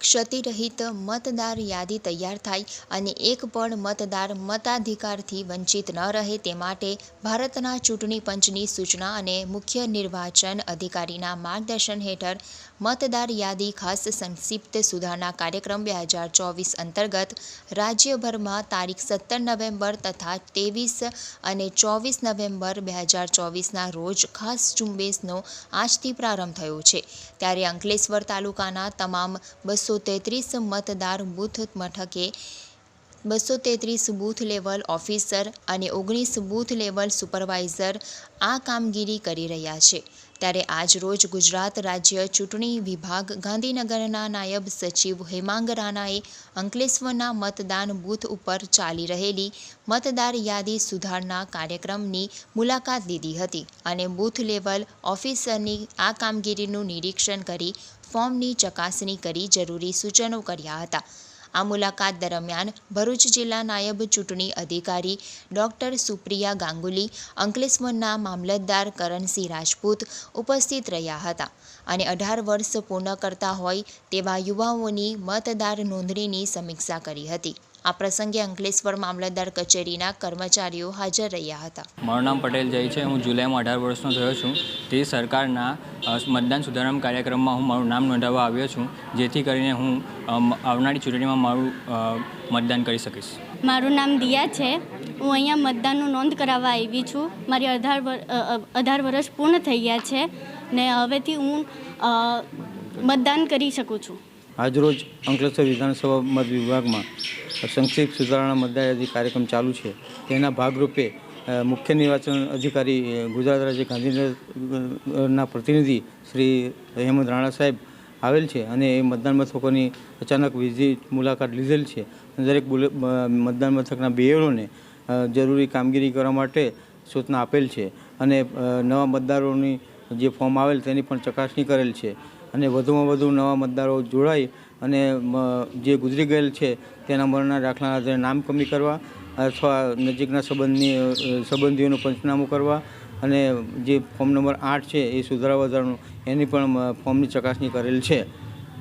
ક્ષતિરહિત મતદાર યાદી તૈયાર થાય અને એક પણ મતદાર મતાધિકારથી વંચિત ન રહે તે માટે ભારતના ચૂંટણી પંચની સૂચના અને મુખ્ય નિર્વાચન અધિકારીના માર્ગદર્શન હેઠળ મતદાર યાદી ખાસ સંક્ષિપ્ત સુધારણા કાર્યક્રમ બે હજાર ચોવીસ અંતર્ગત રાજ્યભરમાં તારીખ સત્તર નવેમ્બર તથા ત્રેવીસ અને ચોવીસ નવેમ્બર બે હજાર ચોવીસના રોજ ખાસ ઝુંબેશનો આજથી પ્રારંભ થયો છે. ત્યારે અંકલેશ્વર તાલુકાના તમામ બસો તેત્રીસ મતદાર બૂથ મથકે, બસો તેત્રીસ બૂથ લેવલ ઓફિસર અને ઓગણીસ બૂથ લેવલ સુપરવાઇઝર આ કામગીરી કરી રહ્યા છે. ત્યારે આજ રોજ ગુજરાત રાજ્ય ચૂંટણી વિભાગ ગાંધીનગરના નાયબ સચિવ હેમાંગ રાણાએ અંકલેશ્વરના મતદાન બૂથ ઉપર ચાલી રહેલી મતદાર યાદી સુધારના કાર્યક્રમની મુલાકાત લીધી હતી અને બૂથ લેવલ ઓફિસરની આ કામગીરીનું નિરીક્ષણ કરી ફોર્મની ચકાસણી કરી જરૂરી સૂચનો કર્યા હતા. આ મુલાકાત દરમિયાન ભરૂચ જિલ્લા નાયબ ચૂંટણી અધિકારી ડોક્ટર સુપ્રિયા ગાંગુલી, અંકલેશ્વરના મામલતદાર કરણસિંહ રાજપૂત ઉપસ્થિત રહ્યા હતા અને અઢાર વર્ષ પૂર્ણ કરતા હોય તેવા યુવાઓની મતદાર નોંધણીની સમીક્ષા કરી હતી. આ પ્રસંગે અંકલેશ્વર મામલતદાર કચેરીના કર્મચારીઓ હાજર રહ્યા હતા. મારું નામ પટેલ જય છે. હું જુલાઈમાં અઢાર વર્ષનો થયો છું. તે સરકારના મતદાન સુધારણા કાર્યક્રમમાં હું મારું નામ નોંધાવવા આવ્યો છું જેથી કરીને હું આવનારી ચૂંટણીમાં મારું મતદાન કરી શકીશ. મારું નામ દિયા છે. હું અહીંયા મતદાનનું નોંધ કરાવવા આવી છું. મારી અઢાર અઢાર વર્ષ પૂર્ણ થઈ ગયા છે ને હવેથી હું મતદાન કરી શકું છું. આજરોજ અંકલેશ્વર વિધાનસભા મત વિભાગમાં સંક્ષિપ્ત સુધારણા મતદાર કાર્યક્રમ ચાલુ છે. તેના ભાગરૂપે મુખ્ય નિર્વાચન અધિકારી ગુજરાત રાજ્ય ગાંધીનગરના પ્રતિનિધિ શ્રી હેમંત રાણા સાહેબ આવેલ છે અને એ મતદાન મથકોની અચાનક વિઝિટ મુલાકાત લીધેલ છે. દરેક મતદાન મથકના બેઓને જરૂરી કામગીરી કરવા માટે સૂચના આપેલ છે અને નવા મતદારોની જે ફોર્મ આવેલ તેની પણ ચકાસણી કરેલ છે. અને વધુમાં વધુ નવા મતદારો જોડાઈ અને જે ગુજરી ગયેલ છે, તેના મરણના દાખલા આધારે નામ કમી કરવા અથવા નજીકના સંબંધની સંબંધીઓનું પંચનામું કરવા અને જે ફોર્મ નંબર આઠ છે એ સુધારા વધારાનું એની પણ ફોર્મની ચકાસણી કરેલ છે.